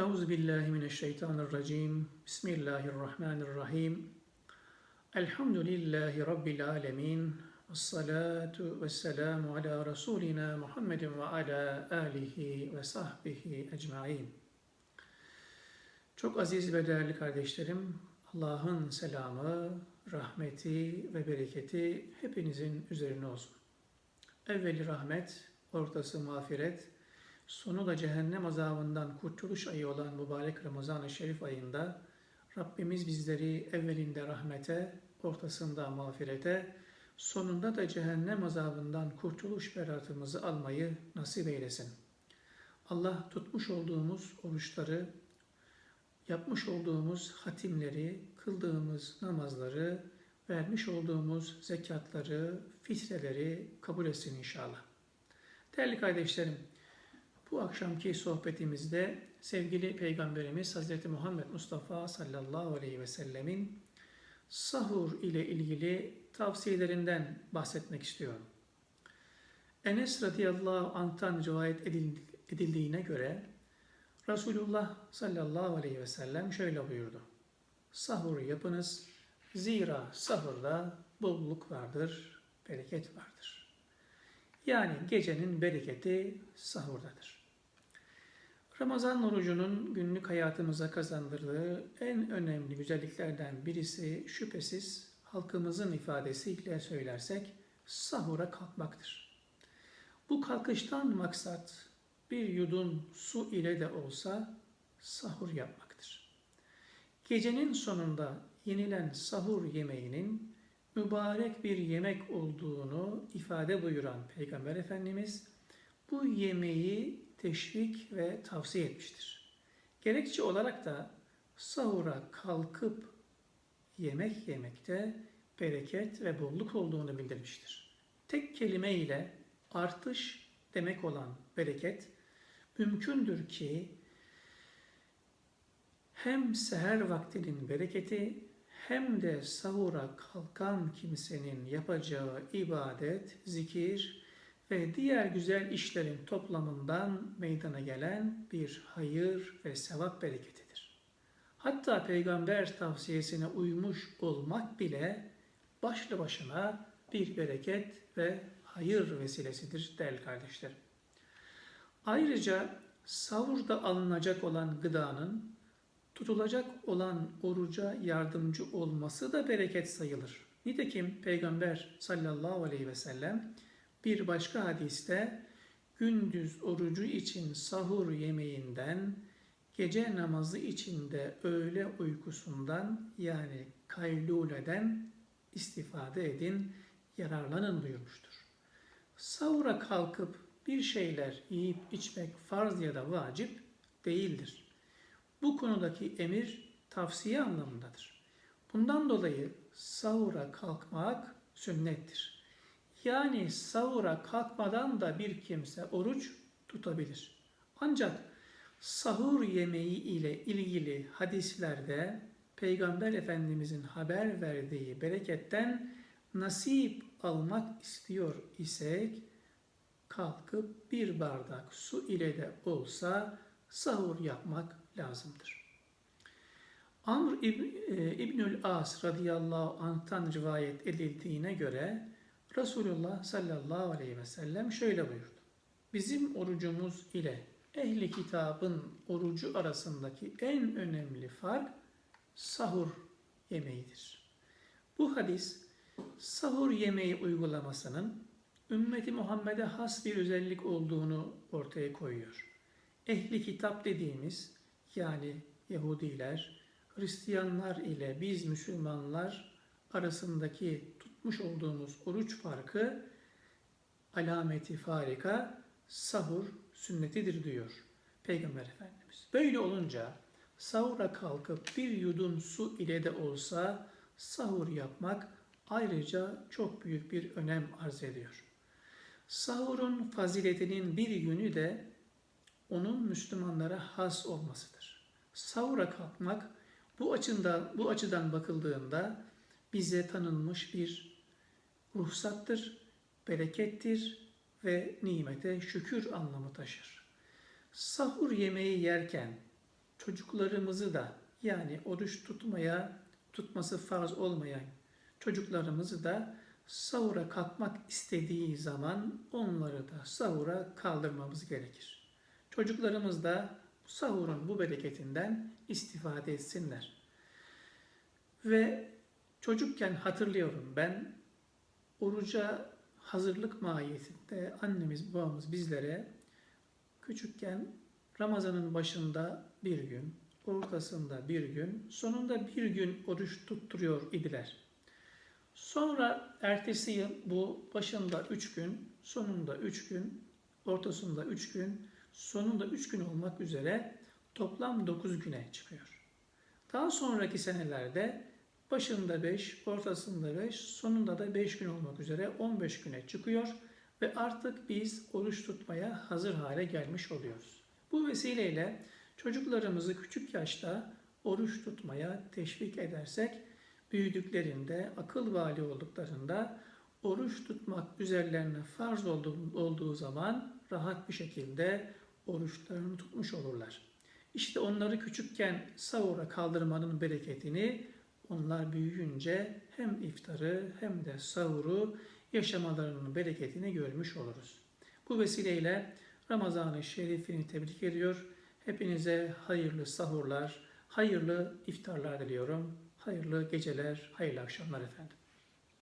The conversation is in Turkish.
Euzu billahi mineşşeytanirracim. Bismillahirrahmanirrahim. Elhamdülillahi rabbil alamin. Vessalatu vesselamu ala rasulina Muhammedin ve ala alihi ve sahbihi ecmaîn. Çok aziz ve değerli kardeşlerim, Allah'ın selamı, rahmeti ve bereketi hepinizin üzerine olsun. Evveli rahmet, ortası mağfiret, sonu da cehennem azabından kurtuluş ayı olan mübarek Ramazan-ı Şerif ayında Rabbimiz bizleri evvelinde rahmete, ortasında mağfirete, sonunda da cehennem azabından kurtuluş beratımızı almayı nasip eylesin. Allah tutmuş olduğumuz oruçları, yapmış olduğumuz hatimleri, kıldığımız namazları, vermiş olduğumuz zekatları, fitreleri kabul etsin inşallah. Değerli kardeşlerim, bu akşamki sohbetimizde sevgili Peygamberimiz Hz. Muhammed Mustafa sallallahu aleyhi ve sellemin sahur ile ilgili tavsiyelerinden bahsetmek istiyorum. Enes radıyallahu anh'tan rivayet edildiğine göre Resulullah sallallahu aleyhi ve sellem şöyle buyurdu. Sahur yapınız, zira sahurda bolluk vardır, bereket vardır. Yani gecenin bereketi sahurdadır. Ramazan orucunun günlük hayatımıza kazandırdığı en önemli güzelliklerden birisi şüphesiz halkımızın ifadesiyle söylersek sahura kalkmaktır. Bu kalkıştan maksat bir yudum su ile de olsa sahur yapmaktır. Gecenin sonunda yenilen sahur yemeğinin mübarek bir yemek olduğunu ifade buyuran Peygamber Efendimiz bu yemeği teşvik ve tavsiye etmiştir. Gerekçe olarak da sahura kalkıp yemek yemekte bereket ve bolluk olduğunu bildirmiştir. Tek kelime ile artış demek olan bereket mümkündür ki hem seher vaktinin bereketi hem de sahura kalkan kimsenin yapacağı ibadet, zikir ve diğer güzel işlerin toplamından meydana gelen bir hayır ve sevap bereketidir. Hatta peygamber tavsiyesine uymuş olmak bile başlı başına bir bereket ve hayır vesilesidir değerli kardeşlerim. Ayrıca savurda alınacak olan gıdanın tutulacak olan oruca yardımcı olması da bereket sayılır. Nitekim Peygamber sallallahu aleyhi ve sellem bir başka hadiste gündüz orucu için sahur yemeğinden, gece namazı için de öğle uykusundan yani kayluleden istifade edin, yararlanın buyurmuştur. Sahura kalkıp bir şeyler yiyip içmek farz ya da vacip değildir. Bu konudaki emir tavsiye anlamındadır. Bundan dolayı sahura kalkmak sünnettir. Yani sahura kalkmadan da bir kimse oruç tutabilir. Ancak sahur yemeği ile ilgili hadislerde Peygamber Efendimizin haber verdiği bereketten nasip almak istiyor isek kalkıp bir bardak su ile de olsa sahur yapmak lazımdır. Amr İb e, İbnül As radıyallahu anh'tan rivayet edildiğine göre Resulullah sallallahu aleyhi ve sellem şöyle buyurdu. Bizim orucumuz ile ehli kitabın orucu arasındaki en önemli fark sahur yemeğidir. Bu hadis sahur yemeği uygulamasının ümmeti Muhammed'e has bir özellik olduğunu ortaya koyuyor. Ehli kitap dediğimiz yani Yahudiler, Hristiyanlar ile biz Müslümanlar arasındaki tutmuş olduğumuz oruç farkı alameti farika sahur sünnetidir diyor Peygamber Efendimiz. Böyle olunca sahura kalkıp bir yudum su ile de olsa sahur yapmak ayrıca çok büyük bir önem arz ediyor. Sahurun faziletinin bir yönü de onun Müslümanlara has olmasıdır. Sahura kalkmak bu açıdan, bu açıdan bakıldığında bize tanınmış bir ruhsattır, berekettir ve nimete şükür anlamı taşır. Sahur yemeği yerken çocuklarımızı da yani oruç tutmaya tutması farz olmayan çocuklarımızı da sahura kalkmak istediği zaman onları da sahura kaldırmamız gerekir. Çocuklarımız da sahurun bu bereketinden istifade etsinler. Ve çocukken hatırlıyorum ben oruca hazırlık mahiyetinde annemiz babamız bizlere küçükken Ramazanın başında bir gün, ortasında bir gün, sonunda bir gün oruç tutturuyor idiler. Sonra ertesi yıl bu başında üç gün, sonunda üç gün, ortasında üç gün, sonunda üç gün olmak üzere toplam dokuz güne çıkıyor. Daha sonraki senelerde başında beş, ortasında beş, sonunda da beş gün olmak üzere 15 güne çıkıyor ve artık biz oruç tutmaya hazır hale gelmiş oluyoruz. Bu vesileyle çocuklarımızı küçük yaşta oruç tutmaya teşvik edersek büyüdüklerinde, akıl vali olduklarında oruç tutmak üzerlerine farz olduğu zaman rahat bir şekilde oruçlarını tutmuş olurlar. İşte onları küçükken sahura kaldırmanın bereketini onlar büyüyünce hem iftarı hem de sahuru yaşamalarının bereketini görmüş oluruz. Bu vesileyle Ramazan-ı Şerif'ini tebrik ediyor. Hepinize hayırlı sahurlar, hayırlı iftarlar diliyorum. Hayırlı geceler, hayırlı akşamlar efendim.